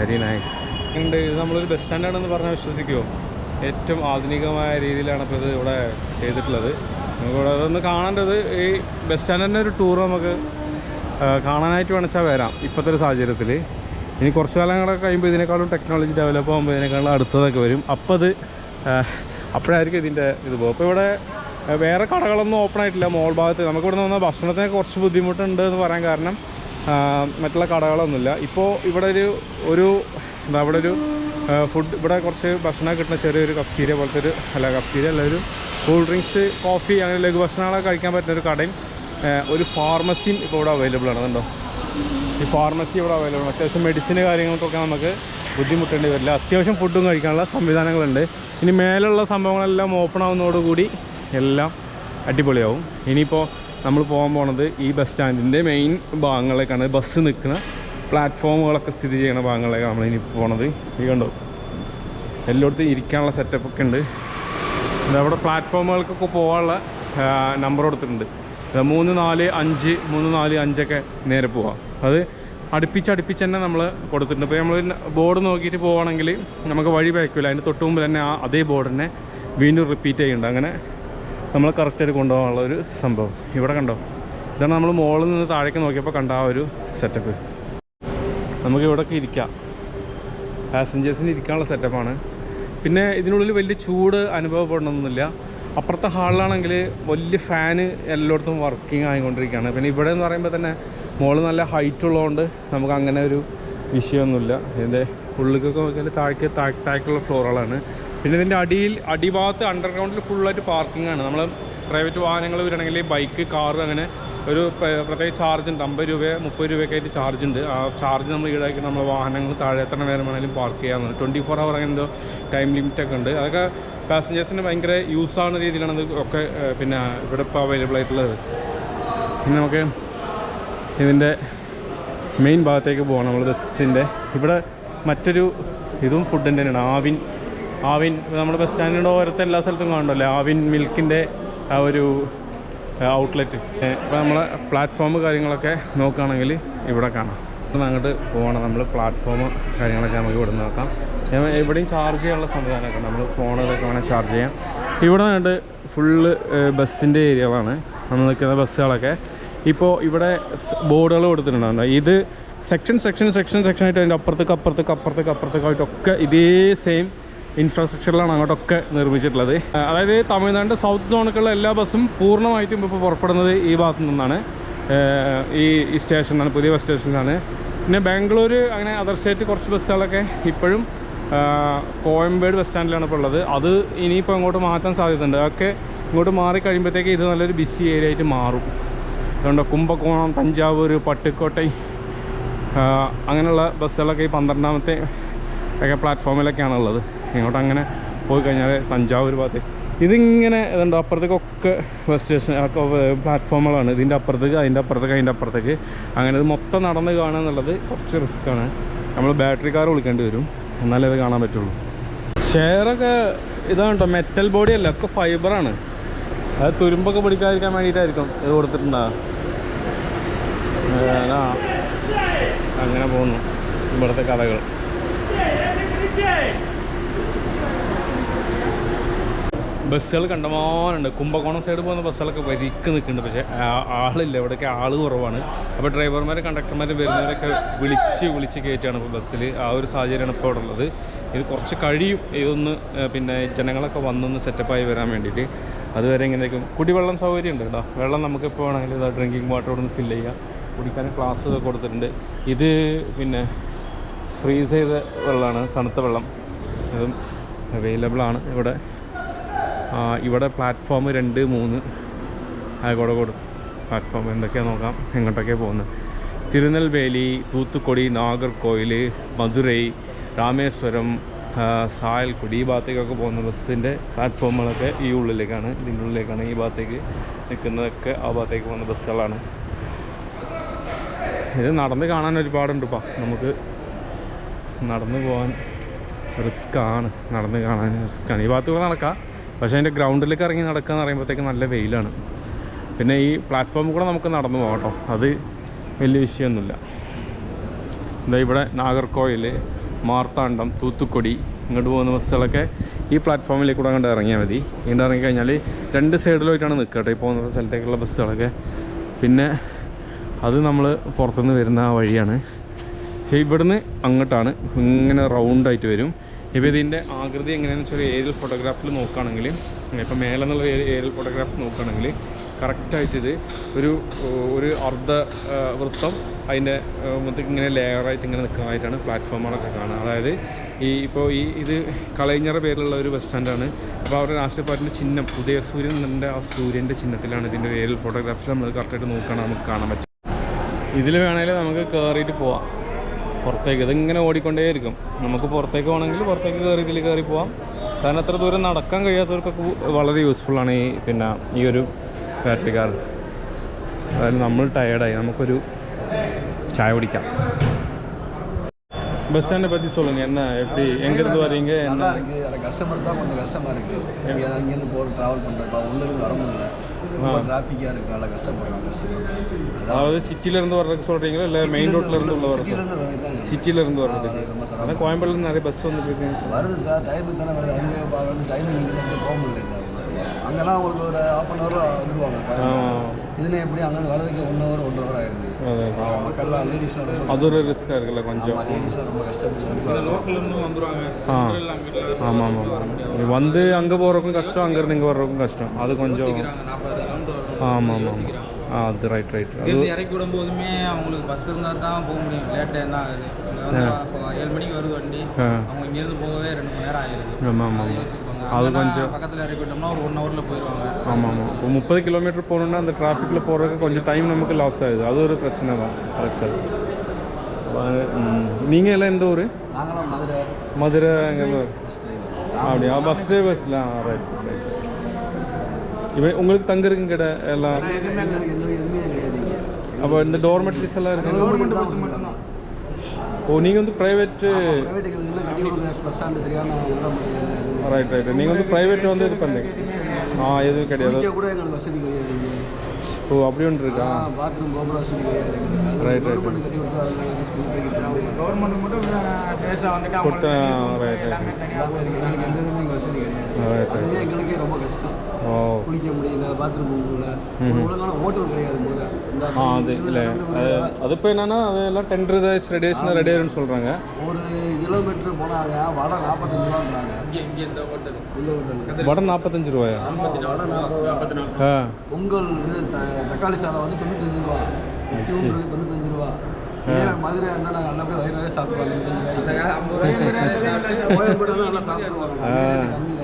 Speaker 1: വെരി നൈസ് ഉണ്ട്. ഇത് നമ്മളൊരു ബസ് സ്റ്റാൻഡാണെന്ന് പറഞ്ഞാൽ വിശ്വസിക്കുമോ ഏറ്റവും ആധുനികമായ രീതിയിലാണ് ഇപ്പോൾ ഇത് ഇവിടെ ചെയ്തിട്ടുള്ളത്. നമുക്കിവിടെ അതൊന്ന് കാണേണ്ടത് ഈ ബസ് സ്റ്റാൻഡിന്റെ ഒരു ടൂർ നമുക്ക് കാണാനായിട്ട് വേണച്ചാൽ വരാം ഇപ്പോഴത്തെ ഒരു സാഹചര്യത്തിൽ. ഇനി കുറച്ച് കാലം കൂടെ കഴിയുമ്പോൾ ഇതിനേക്കാളും ടെക്നോളജി ഡെവലപ്പ് ആകുമ്പോൾ ഇതിനേക്കാളും അടുത്തതൊക്കെ വരും. അപ്പോൾ അത് അപ്പോഴായിരിക്കും ഇതിന്റെ ഇത് പോകും. അപ്പോൾ ഇവിടെ വേറെ കടകളൊന്നും ഓപ്പൺ ആയിട്ടില്ല. മോൾ ഭാഗത്ത്. നമുക്കിവിടെ നിന്ന് ഭക്ഷണത്തിന് കുറച്ച് ബുദ്ധിമുട്ടുണ്ട് എന്ന് പറയാൻ കാരണം മറ്റുള്ള കടകളൊന്നുമില്ല. ഇപ്പോൾ ഇവിടെ ഒരു ഒരു എന്താ ഇവിടെ ഒരു ഫുഡ് ഇവിടെ കുറച്ച് ഭക്ഷണം കിട്ടുന്ന ചെറിയൊരു കഫ്റ്റീരിയ പോലത്തെ ഒരു അല്ല കഫ്റ്റീരിയ അല്ല ഒരു കൂൾ ഡ്രിങ്ക്സ് കോഫി അങ്ങനെ ലഘു ഭക്ഷണങ്ങളൊക്കെ കഴിക്കാൻ പറ്റുന്ന ഒരു കടയും. ഒരു ഫാർമസിയും ഇപ്പോൾ ഇവിടെ അവൈലബിൾ ആണ് കണ്ടോ? ഈ ഫാർമസി ഇവിടെ അവൈലബിൾ ആണ്. അത്യാവശ്യം മെഡിസിന് കാര്യങ്ങൾക്കൊക്കെ നമുക്ക് ബുദ്ധിമുട്ടേണ്ടി വരില്ല. അത്യാവശ്യം ഫുഡും കഴിക്കാനുള്ള സംവിധാനങ്ങളുണ്ട്. ഇനി മേലുള്ള സംഭവങ്ങളെല്ലാം ഓപ്പൺ ആവുന്നതോടുകൂടി എല്ലാം അടിപൊളിയാവും. ഇനിയിപ്പോൾ നമ്മൾ പോകാൻ പോണത് ഈ ബസ് സ്റ്റാൻഡിന്റെ മെയിൻ ഭാഗങ്ങളിലേക്കാണ്. ബസ് നിൽക്കുന്ന പ്ലാറ്റ്ഫോമുകളൊക്കെ സ്ഥിതി ചെയ്യുന്ന ഭാഗങ്ങളിലേക്കാണ് നമ്മൾ ഇനി പോണത്. ഈ കണ്ടോ? എല്ലായിടത്തും ഇരിക്കാനുള്ള സെറ്റപ്പ് ഒക്കെ ഉണ്ട്. അവിടെ പ്ലാറ്റ്ഫോമുകൾക്കൊക്കെ പോകാനുള്ള നമ്പർ കൊടുത്തിട്ടുണ്ട്. മൂന്ന് നാല് അഞ്ച് മൂന്ന് നാല് അഞ്ചൊക്കെ നേരെ പോവാം. അത് അടുപ്പിച്ച് അടുപ്പിച്ച് തന്നെ നമ്മൾ കൊടുത്തിട്ടുണ്ട്. ഇപ്പോൾ നമ്മൾ ബോർഡ് നോക്കിയിട്ട് പോവുകയാണെങ്കിൽ നമുക്ക് വഴി പഴക്കില്ല അതിന്റെ തൊട്ട് മുമ്പ് തന്നെ ആ അതേ ബോർഡ് തന്നെ വീണ്ടും റിപ്പീറ്റ് ചെയ്യുന്നുണ്ട് അങ്ങനെ നമ്മൾ കറക്റ്റായിട്ട് കൊണ്ടുപോകാനുള്ള ഒരു സംഭവം. ഇവിടെ കണ്ടോ? ഇതാണ് നമ്മൾ മുകളിൽ നിന്ന് താഴേക്ക് നോക്കിയപ്പോൾ കണ്ട ആ ഒരു സെറ്റപ്പ് നമുക്ക് ഇവിടെയൊക്കെ ഇരിക്കാം. പാസഞ്ചേഴ്സിന് ഇരിക്കാനുള്ള സെറ്റപ്പാണ് പിന്നെ ഇതിനുള്ളിൽ വലിയ ചൂട് അനുഭവപ്പെടണമെന്നില്ല അപ്പുറത്തെ ഹാളിലാണെങ്കിൽ വലിയ ഫാന് എല്ലായിടത്തും വർക്കിംഗ് ആയിക്കൊണ്ടിരിക്കുകയാണ്. പിന്നെ ഇവിടെ എന്ന് പറയുമ്പോൾ തന്നെ മുകളിൽ നല്ല ഹൈറ്റ് ഉള്ളതുകൊണ്ട് നമുക്ക് അങ്ങനെ ഒരു വിഷയമൊന്നുമില്ല. ഇതിന്റെ ഉള്ളിലേക്കൊക്കെ നോക്കിയാൽ താഴേക്ക് താഴ് താഴേക്കുള്ള ഫ്ലോറുകളാണ് പിന്നെ ഇതിന്റെ അടിയിൽ അടിഭാഗത്ത് അണ്ടർഗ്രൗണ്ടിൽ ഫുള്ളായിട്ട് പാർക്കിംഗ് ആണ്. നമ്മൾ പ്രൈവറ്റ് വാഹനങ്ങൾ വരികയാണെങ്കിൽ ബൈക്ക് കാർ അങ്ങനെ ഒരു പ്ര- പ്രത്യേക ചാർജ് ഉണ്ട്. അമ്പത് രൂപ മുപ്പത് രൂപയൊക്കെ ആയിട്ട് ചാർജ് ഉണ്ട്. ആ ചാർജ് നമ്മൾ ഈടാക്കി നമ്മൾ വാഹനങ്ങൾ താഴെ എത്ര നേരം വേണമെങ്കിലും പാർക്ക് ചെയ്യാവുന്നത് ട്വന്റി ഫോർ അവർ അങ്ങനെ എന്തോ ടൈം ലിമിറ്റൊക്കെ ഉണ്ട്. അതൊക്കെ പാസഞ്ചേഴ്സിന് ഭയങ്കര യൂസ് ആവുന്ന രീതിയിലാണ് ഇത് ഒക്കെ പിന്നെ ഇവിടെ ഇപ്പോൾ അവൈലബിൾ ആയിട്ടുള്ളത്. പിന്നെ നമുക്ക് ഇതിന്റെ മെയിൻ ഭാഗത്തേക്ക് പോകണം നമ്മൾ ബസ്സിന്റെ ഇവിടെ മറ്റൊരു ഇതും ഫുഡിന്റെ തന്നെയാണ്. ആവിൻ ആവിൻ നമ്മുടെ ബസ് സ്റ്റാൻഡിന്റെ ഓരത്തെ എല്ലാ സ്ഥലത്തും കാണുമല്ലോ ആവിൻ മിൽക്കിന്റെ ആ ഒരു ഔട്ട്ലെറ്റ് ഇപ്പോൾ നമ്മളെ പ്ലാറ്റ്ഫോം കാര്യങ്ങളൊക്കെ നോക്കുകയാണെങ്കിൽ ഇവിടെ കാണാം. അങ്ങോട്ട് പോകണം നമ്മൾ പ്ലാറ്റ്ഫോം കാര്യങ്ങളൊക്കെ നമുക്ക് ഇവിടെ നോക്കാം. ഞാൻ എവിടെയും ചാർജ് ചെയ്യാനുള്ള സംവിധാനമൊക്കെ നമ്മൾ ഫോണുകളൊക്കെ വേണമെങ്കിൽ ചാർജ് ചെയ്യാം. ഇവിടെ വേണ്ട ഫുള്ള് ബസ്സിന്റെ ഏരിയകളാണ് നമ്മൾ നിൽക്കുന്ന ബസ്സുകളൊക്കെ ഇപ്പോൾ ഇവിടെ ബോർഡുകൾ കൊടുത്തിട്ടുണ്ടാകും ഇത് സെക്ഷൻ സെക്ഷൻ സെക്ഷൻ സെക്ഷൻ ആയിട്ട് അതിന്റെ അപ്പുറത്തേക്ക് അപ്പുറത്തേക്ക് അപ്പുറത്തേക്ക് അപ്പുറത്തേക്കായിട്ടൊക്കെ ഇതേ സെയിം ഇൻഫ്രാസ്ട്രക്ചറിലാണ് അങ്ങോട്ടൊക്കെ നിർമ്മിച്ചിട്ടുള്ളത്. അതായത് തമിഴ്നാടിന്റെ സൗത്ത് സോണുകളിലെ എല്ലാ ബസ്സും പൂർണമായിട്ടും ഇപ്പോൾ പുറപ്പെടുന്നത് ഈ ഭാഗത്തു നിന്നാണ്. ഈ സ്റ്റേഷനാണ് പുതിയ ബസ് സ്റ്റേഷനിലാണ്. പിന്നെ ബാംഗ്ലൂർ അങ്ങനെ അതർ സ്റ്റേറ്റ് കുറച്ച് ബസ്സുകളൊക്കെ ഇപ്പോഴും കോയമ്പേട് ബസ് സ്റ്റാൻഡിലാണ് ഇപ്പോൾ ഉള്ളത്. അത് ഇനിയിപ്പോൾ അങ്ങോട്ട് മാറ്റാൻ സാധ്യതയുണ്ട്. അതൊക്കെ ഇങ്ങോട്ട് മാറി കഴിയുമ്പോഴത്തേക്ക് ഇത് നല്ലൊരു ബിസി ഏരിയ ആയിട്ട് മാറും. അതുകൊണ്ട് കുംഭകോണം തഞ്ചാവൂർ പട്ടുക്കോട്ടൈ അങ്ങനെയുള്ള ബസ്സുകളൊക്കെ ഈ പന്ത്രണ്ടാമത്തെ ഒക്കെ പ്ലാറ്റ്ഫോമിലൊക്കെയാണ് ഉള്ളത്. ഇങ്ങോട്ട് അങ്ങനെ പോയി കഴിഞ്ഞാൽ തഞ്ചാവൂർ ഭാഗത്ത്. ഇതിങ്ങനെ ഇതുണ്ട് അപ്പുറത്തേക്കൊക്കെ ബസ് സ്റ്റേഷൻ പ്ലാറ്റ്ഫോമുകളാണ് ഇതിന്റെ അപ്പുറത്തേക്ക് അതിന്റെ അപ്പുറത്തേക്ക് അതിന്റെ അപ്പുറത്തേക്ക്. അങ്ങനെ ഇത് മൊത്തം നടന്ന് കാണുക എന്നുള്ളത് കുറച്ച് റിസ്ക്കാണ് നമ്മൾ ബാറ്ററി കാർ വിളിക്കേണ്ടി വരും. എന്നാലേ ഇത് കാണാൻ പറ്റുള്ളൂ. ഷെയറൊക്കെ ഇതാണ് കേട്ടോ മെറ്റൽ ബോഡി അല്ല ഒക്കെ ഫൈബറാണ് അത് തുരുമ്പൊക്കെ പിടിക്കാതിരിക്കാൻ വേണ്ടിയിട്ടായിരിക്കും ഇത് കൊടുത്തിട്ടുണ്ടാ. അങ്ങനെ പോകുന്നു. ഇവിടുത്തെ കഥകൾ ബസ്സുകൾ കണ്ടമാനുണ്ട് കുംഭകോണം സൈഡ് പോകുന്ന ബസ്സുകളൊക്കെ വരിക്ക് നിൽക്കുന്നുണ്ട്. പക്ഷേ ആളില്ല. ഇവിടെയൊക്കെ ആൾ കുറവാണ്. അപ്പോൾ ഡ്രൈവർമാർ കണ്ടക്ടർമാർ വരുന്നവരൊക്കെ വിളിച്ച് വിളിച്ച് കയറ്റുകയാണ് ഇപ്പോൾ ബസ്സിൽ ആ ഒരു സാഹചര്യമാണ് ഇപ്പോൾ ഇവിടെ ഉള്ളത്. ഇത് കുറച്ച് കഴിയും. ഇതൊന്ന് പിന്നെ ജനങ്ങളൊക്കെ വന്നൊന്ന് സെറ്റപ്പായി വരാൻ വേണ്ടിയിട്ട്. അതുവരെ ഇങ്ങനെയൊക്കെ കുടിവെള്ളം സൗകര്യം ഉണ്ട് കേട്ടോ വെള്ളം നമുക്ക് ഇപ്പോൾ വേണമെങ്കിൽ ഇതാ ഡ്രിങ്കിങ് വാട്ടർ ഇവിടെ നിന്ന് ഫില്ല് ചെയ്യാം. കുടിക്കാൻ ഗ്ലാസ് ഒക്കെ കൊടുത്തിട്ടുണ്ട്. ഇത് പിന്നെ ഫ്രീസ് ചെയ്ത വെള്ളമാണ്. തണുത്ത വെള്ളം. അതും അവൈലബിൾ ആണ് ഇവിടെ. ഇവിടെ പ്ലാറ്റ്ഫോം രണ്ട് മൂന്ന്. ആയിക്കോടക്കോട് പ്ലാറ്റ്ഫോം എന്തൊക്കെയാണ് നോക്കാം. എങ്ങോട്ടൊക്കെയാണ് പോകുന്നത്? തിരുനെൽവേലി തൂത്തുക്കുടി നാഗർകോയിൽ മധുരൈ രാമേശ്വരം സായൽക്കുടി ഈ ഭാഗത്തേക്കൊക്കെ പോകുന്ന ബസ്സിന്റെ പ്ലാറ്റ്ഫോമുകളൊക്കെ ഈ ഉള്ളിലേക്കാണ്. ഇതിന്റെ ഉള്ളിലേക്കാണ് ഈ ഭാഗത്തേക്ക് നിൽക്കുന്നതൊക്കെ ആ ഭാഗത്തേക്ക് പോകുന്ന ബസ്സുകളാണ്. ഇത് നടന്ന് കാണാൻ ഒരുപാടുണ്ട് ഇപ്പം നമുക്ക് നടന്നു പോകാൻ റിസ്ക്കാണ്. നടന്ന് കാണാൻ റിസ്ക്കാണ്. ഈ ഭാഗത്തൂടെ നടക്കാം. പക്ഷേ അതിന്റെ ഗ്രൗണ്ടിലേക്ക് ഇറങ്ങി നടക്കുക എന്ന് പറയുമ്പോഴത്തേക്ക് നല്ല വെയിലാണ്. പിന്നെ ഈ പ്ലാറ്റ്ഫോമിൽ കൂടെ നമുക്ക് നടന്നു പോകട്ടോ കേട്ടോ. അത് വലിയ വിഷയമൊന്നുമില്ല. എന്താ ഇവിടെ നാഗർകോയിൽ മാർത്താണ്ഡം തൂത്തുക്കൊടി ഇങ്ങോട്ട് പോകുന്ന ബസ്സുകളൊക്കെ ഈ പ്ലാറ്റ്ഫോമിലേക്ക് കൂടെ അങ്ങോട്ട് ഇറങ്ങിയാൽ മതി. ഇങ്ങോട്ട് ഇറങ്ങിക്കഴിഞ്ഞാൽ രണ്ട് സൈഡിലായിട്ടാണ് നിൽക്കുക കേട്ടോ ഈ പോകുന്ന സ്ഥലത്തേക്കുള്ള ബസ്സുകളൊക്കെ. പിന്നെ അത് നമ്മൾ പുറത്തുനിന്ന് വരുന്ന ആ വഴിയാണ്. ഇവിടുന്ന് അങ്ങോട്ടാണ്. ഇങ്ങനെ റൗണ്ടായിട്ട് വരും. ഇപ്പോൾ ഇതിന്റെ ആകൃതി എങ്ങനെയാണെന്ന് വെച്ചാൽ ഏരിയൽ ഫോട്ടോഗ്രാഫിൽ നോക്കുകയാണെങ്കിൽ ഇപ്പോൾ മേലെ നിന്നുള്ള ഏരിയൽ ഫോട്ടോഗ്രാഫ് നോക്കുകയാണെങ്കിൽ കറക്റ്റായിട്ട് ഇത് ഒരു ഒരു അർദ്ധ വൃത്തം അതിന്റെ മൊത്തം ഇങ്ങനെ ലെയറായിട്ട് ഇങ്ങനെ നിൽക്കുന്നതായിട്ടാണ് പ്ലാറ്റ്ഫോമുകളൊക്കെ കാണുക. അതായത് ഈ ഇപ്പോൾ ഈ ഇത് കളയിഞ്ഞറ പേരിലുള്ള ഒരു ബസ് സ്റ്റാൻഡാണ് അപ്പോൾ അവരുടെ രാഷ്ട്രീയ പാർട്ടിന്റെ ചിഹ്നം ഉദയസൂര്യൻ എന്നുണ്ട് ആ സൂര്യന്റെ ചിഹ്നത്തിലാണ് ഇതിന്റെ ഏരിയൽ ഫോട്ടോഗ്രാഫിൽ നമ്മൾ കറക്റ്റായിട്ട് നോക്കുകയാണെങ്കിൽ നമുക്ക് കാണാൻ പറ്റും. ഇതിൽ വേണമെങ്കിൽ നമുക്ക് കയറിയിട്ട് പോവാം. പുറത്തേക്ക് ഇതിങ്ങനെ ഓടിക്കൊണ്ടേയിരിക്കും നമുക്ക് പുറത്തേക്ക് പോകണമെങ്കിൽ പുറത്തേക്ക് കയറി ഇതിൽ കയറി പോവാം കാരണം അത്ര ദൂരം നടക്കാൻ കഴിയാത്തവർക്കൊക്കെ വളരെ യൂസ്ഫുള്ളാണ് ഈ പിന്നെ ഈ ഒരു ബാറ്ററി കാർ അതായത് നമ്മൾ ടയേർഡായി നമുക്കൊരു ചായ കുടിക്കാം பஸ் ஸ்டாண்டை பற்றி சொல்லுங்கள் என்ன எப்படி எங்கேருந்து வரீங்க என்ன
Speaker 3: நல்லா இருக்கு எனக்கு கஸ்டமர் தான் கொஞ்சம் கஷ்டமா இருக்கு இங்கே இங்கேருந்து போகிற ட்ராவல் பண்ணுறப்ப உள்ளேருந்து வர முடியல ரொம்ப டிராஃபிக்காக இருக்கு நல்லா கஷ்டப்படுறாங்க கஷ்டப்படுறாங்க.
Speaker 1: அதாவது சிட்டிலேருந்து வர்றதுக்கு சொல்கிறீங்களா இல்லை மெயின் ரோட்லேருந்து உள்ள வர
Speaker 3: சிட்டிலேருந்து வர்றது ரொம்ப சிரமம்.
Speaker 1: கோயம்பேடுலேருந்து நிறைய பஸ் வந்துட்டு இருக்குன்னு
Speaker 3: வருது சார் டைமுக்கு தானே வருது. அதுவே பார்க்கணும் டைமிங் போக முடியல அங்கெல்லாம் உங்களுக்கு ஒரு ஹாஃப் அன் ஹவர் வந்துடுவாங்க. இதில் எப்படி அங்கே வரதுக்கு ஒன் ஹவர் ஒன்றரை ஹவர் ஆயிடுது மக்கள்லாம் லேடிஸ்லாம் அது
Speaker 1: ஒரு ரிஸ்க்காக இருக்குல்ல கொஞ்சம்.
Speaker 3: லேடிஸ்லாம் ரொம்ப கஷ்டப்பட்டு
Speaker 1: ஆமாம் ஆமாம் வந்து அங்கே போகிறக்கும் கஷ்டம் அங்கேருந்து இங்கே வர்றதுக்கும் கஷ்டம். அது கொஞ்சம் ஆமாம் ஆமாம் அது ரைட் ரைட் அது
Speaker 4: இறக்கி விடும்போதுமே அவங்களுக்கு பஸ் இருந்தால் தான் போக முடியும். லேட்டாக என்ன ஆகுது? ஏழு மணிக்கு வருது வண்டி. அவங்க இங்கேருந்து போகவே ரெண்டு மணி நேரம் ஆயிடுது
Speaker 1: ஆமாம் ஆமாம்
Speaker 4: அதை
Speaker 1: கொஞ்சம்
Speaker 4: பக்கத்தில் இறக்கி விட்டோம்னா ஒரு ஒன் ஹவரில் போயிடுவாங்க
Speaker 1: ஆமாம் ஆமாம். இப்போ முப்பது கிலோமீட்டர் போகணுன்னா அந்த டிராஃபிக்கில் போகிறதுக்கு கொஞ்சம் டைம் நமக்கு லாஸ் ஆகுது. அது ஒரு பிரச்சனை தான். கரெக்ட் நீங்கள் எல்லாம் எந்த ஊர்?
Speaker 3: மதுரை.
Speaker 1: மதுரை அப்படியா? பஸ் டிரைவர்ஸில் ரைட் ரைட் இவன் உங்களுக்கு தங்குறதுக்கு கிட்ட எல்லாம்? அப்போ இந்த டோர்மெட்ரிஸ் எல்லாம் இருக்கு?
Speaker 3: கவர்மெண்ட் பஸ் மட்டும்தான்.
Speaker 1: ஓ நீங்கள் வந்து ப்ரைவேட்டு ரைட் ரைட் நீங்கள் வந்து ப்ரைவேட் வந்து இது பண்ணுங்க ஆ எதுவும் கிடையாது.
Speaker 3: கூட எங்களுக்கு வசதி கிடையாது.
Speaker 1: ஓ அப்படி ஒன்று இருக்கா?
Speaker 3: பாத்ரூம் கோபுர வசதி கிடையாது
Speaker 1: ரைட் ரைட்
Speaker 3: கவர்மெண்ட்
Speaker 4: மட்டும் பேசா வந்துட்டு
Speaker 1: ரைட்
Speaker 3: எங்களுக்கு எந்த இதுவுமே வசதி கிடையாது. எங்களுக்கே ரொம்ப கஷ்டம். குளிக்க முடியல பாத்ரூம் போக முடியல ஹோட்டல் கிடையாது போது
Speaker 1: ஆ அது இல்லை. அது அது இப்போ என்னன்னா அதெல்லாம் டெண்டர் ஏதாச்சும் ரெடியேஷன் ரெடி ஆயிருன்னு சொல்கிறாங்க
Speaker 3: ஒரு கிலோமீட்டர் போனாங்க வடை நாற்பத்தஞ்சு ரூபான்றாங்க.
Speaker 4: இங்கே இங்கே இந்த ஹோட்டல்
Speaker 3: இந்த ஹோட்டல்
Speaker 1: வடை நாற்பத்தஞ்சு ரூபாயா?
Speaker 3: வடை நாற்பது ரூபா.
Speaker 1: ஆ.
Speaker 3: பொங்கல் இது த- தக்காளி சாதம் வந்து தொண்ணூத்தஞ்சு ரூபா. இருக்கு தொண்ணூத்தஞ்சு ரூபா. மதுரை இருந்தால் நாங்கள் நல்லபடியாக வயிறு நிறைய சாப்பிடுவோம்.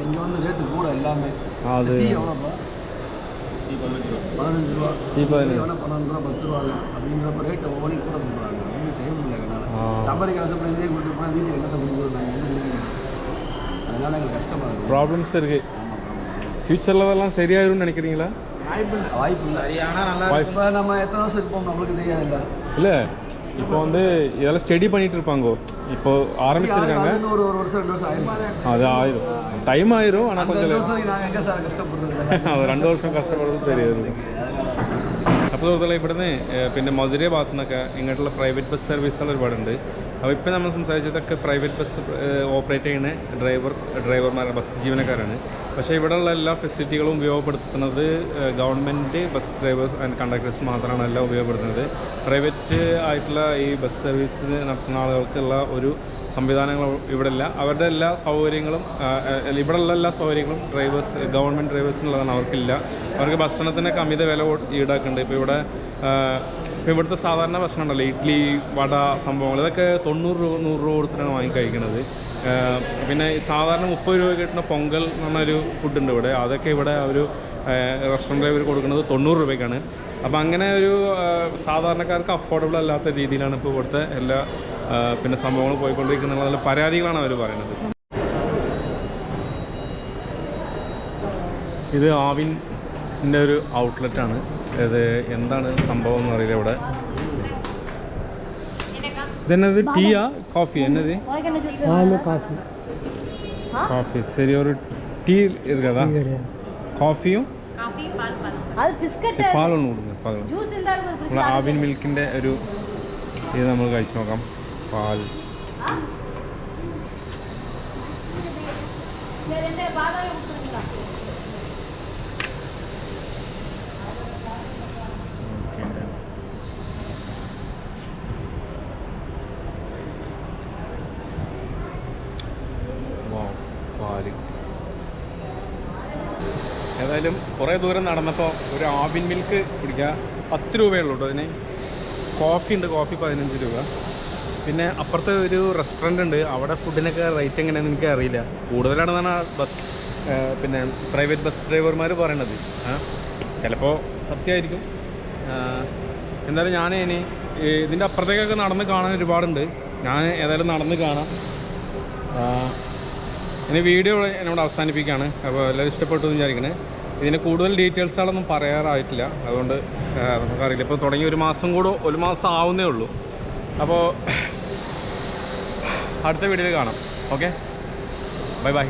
Speaker 3: இங்கே வந்து ரேட்டு கூட எல்லாமே
Speaker 1: அது
Speaker 3: எவ்வளோப்பா பதினஞ்சு ரூபா. தீபாவளி. பன்னெண்டு ரூபா பத்து ரூபா அப்படிங்கிறப்ப ரேட் ஒவ்வொன்றையும் கூட சொல்கிறாங்க ஒன்றும் செய்ய முடியல
Speaker 1: என்னால்
Speaker 3: சம்பரி காசு பிரச்சனையே கொடுத்துட்டு போனால் வீட்டுக்கு என்ன பண்ணி கொடுக்குறாங்க அதனால எங்களுக்கு கஷ்டமாக இருக்குது
Speaker 1: ப்ராப்ளம்ஸ் இருக்குது ஃப்யூச்சரில் அதெல்லாம் சரியாயிரும்னு நினைக்கிறீங்களா?
Speaker 3: வாய்ப்பு இல்லை.
Speaker 4: வாய்ப்பு இல்லை
Speaker 1: ஆனால் நல்லா
Speaker 3: இப்போ நம்ம எத்தனை வருஷம் இருப்போம்? நம்மளுக்கு தெரியாது
Speaker 1: இல்லை. இப்போ வந்து இதெல்லாம் ஸ்டடி பண்ணிட்டு இருப்பாங்க இப்போ ஆரம்பிச்சிருக்காங்க.
Speaker 3: அது ஒரு ஒரு வருஷம் ரெண்டு வருஷம் ஆயிடுச்சு
Speaker 1: அது ஆயிரும். டைம் ஆயிரும் ஆனால் கொஞ்சம்
Speaker 3: ரெண்டு வருஷம் நாங்கள் எங்கே சார் கஷ்டப்படுறது? [LAUGHS]
Speaker 1: அது ரெண்டு வருஷம் கஷ்டப்படுறது தெரியாது. അപ്പോൾ സുഹൃത്തുക്കളെ ഇവിടുന്ന് പിന്നെ മധുര ഭാഗത്തു നിന്നൊക്കെ ഇങ്ങോട്ടുള്ള പ്രൈവറ്റ് ബസ് സർവീസുകൾ ഒരുപാടുണ്ട് അപ്പോൾ ഇപ്പോൾ നമ്മൾ സംസാരിച്ചതൊക്കെ പ്രൈവറ്റ് ബസ് ഓപ്പറേറ്റ് ചെയ്യുന്ന ഡ്രൈവർ ഡ്രൈവർമാരെ ബസ് ജീവനക്കാരാണ്. പക്ഷേ ഇവിടെയുള്ള എല്ലാ ഫെസിലിറ്റികളും ഉപയോഗപ്പെടുത്തുന്നത് government bus drivers and conductors മാത്രമാണ് എല്ലാം ഉപയോഗപ്പെടുത്തുന്നത്. പ്രൈവറ്റ് ആയിട്ടുള്ള ഈ ബസ് സർവീസ് നടത്തുന്ന ആളുകൾക്കുള്ള ഒരു സംവിധാനങ്ങൾ ഇവിടെ ഇല്ല അവരുടെ എല്ലാ സൗകര്യങ്ങളും ഇവിടെയുള്ള എല്ലാ സൗകര്യങ്ങളും ഡ്രൈവേഴ്സ് ഗവൺമെന്റ് ഡ്രൈവേഴ്സിനുള്ളതാണ്. അവർക്കില്ല. അവർക്ക് ഭക്ഷണത്തിനൊക്കെ അമിത വില ഈടാക്കുന്നുണ്ട്. ഇപ്പോൾ ഇവിടെ ഇപ്പോൾ ഇവിടുത്തെ സാധാരണ ഭക്ഷണം ഉണ്ടല്ലോ ഇഡ്ഡലി വട സംഭവങ്ങൾ ഇതൊക്കെ തൊണ്ണൂറ് രൂപ നൂറ് രൂപ കൊടുത്തിട്ടാണ് വാങ്ങി കഴിക്കുന്നത് പിന്നെ സാധാരണ മുപ്പത് രൂപ കിട്ടുന്ന പൊങ്കൽ എന്ന് പറഞ്ഞൊരു ഫുഡുണ്ട് ഇവിടെ. അതൊക്കെ ഇവിടെ ഒരു റെസ്റ്റോറന്റ് ഇവർ കൊടുക്കുന്നത് തൊണ്ണൂറ് രൂപയ്ക്കാണ്. അപ്പോൾ അങ്ങനെ ഒരു ആ, സാധാരണക്കാർക്ക് അഫോർഡബിൾ അല്ലാത്ത രീതിയിലാണ് ഇപ്പോൾ ഇവിടുത്തെ എല്ലാ ആ, പിന്നെ സംഭവങ്ങൾ പോയിക്കൊണ്ടിരിക്കുന്ന പരാതികളാണ് അവർ പറയുന്നത് ഇത് ആവിൻ്റെ ഒരു ഔട്ട്ലെറ്റാണ് ഇത് എന്താണ് സംഭവം എന്ന് അറിയില്ല ഇവിടെ ഇതെന്നത് ടീയാ കോഫി എന്നത് காஃபி சரி ஒரு டீ இருக்குதா காஃபியும்
Speaker 5: அது பிஸ்கட்
Speaker 1: சரி பால் ஒன்று പകൽ ആവിൻ മിൽക്കിന്റെ ഒരു ഇത് നമ്മൾ കഴിച്ചു നോക്കാം. പാൽ. കുറേ ദൂരം നടന്നപ്പോൾ ഒരു ആവിൻ മിൽക്ക് കുടിക്കുക. പത്ത് രൂപയേ ഉള്ളൂ കേട്ടോ അതിന്. കോഫി ഉണ്ട് കോഫി പതിനഞ്ച് രൂപ. പിന്നെ അപ്പുറത്തെ ഒരു റെസ്റ്റോറന്റ് ഉണ്ട്. അവിടെ ഫുഡിനൊക്കെ റേറ്റ് എങ്ങനെയാണെന്ന് എനിക്ക് അറിയില്ല. കൂടുതലാണെന്നാണ് ബസ് പിന്നെ പ്രൈവറ്റ് ബസ് ഡ്രൈവർമാർ പറയണത്. ചിലപ്പോൾ സത്യമായിരിക്കും. എന്തായാലും ഞാൻ ഇനി ഇതിന്റെ അപ്പുറത്തേക്കൊക്കെ നടന്ന് കാണാൻ ഒരുപാടുണ്ട്. ഞാൻ ഏതായാലും നടന്ന് കാണാം. ഇനി വീഡിയോ എന്നോട് അവസാനിപ്പിക്കുകയാണ് അപ്പോൾ എല്ലാവരും ഇഷ്ടപ്പെട്ടു എന്ന് വിചാരിക്കണേ. ഇതിന് കൂടുതൽ ഡീറ്റെയിൽസുകളൊന്നും പറയാറായിട്ടില്ല. അതുകൊണ്ട് നമുക്കറിയില്ല. ഇപ്പോൾ തുടങ്ങി ഒരു മാസം കൂടെ ഒരു മാസം ആവുന്നേ ഉള്ളൂ. അപ്പോൾ അടുത്ത വീഡിയോയിൽ കാണാം. ഓക്കെ? Bye bye.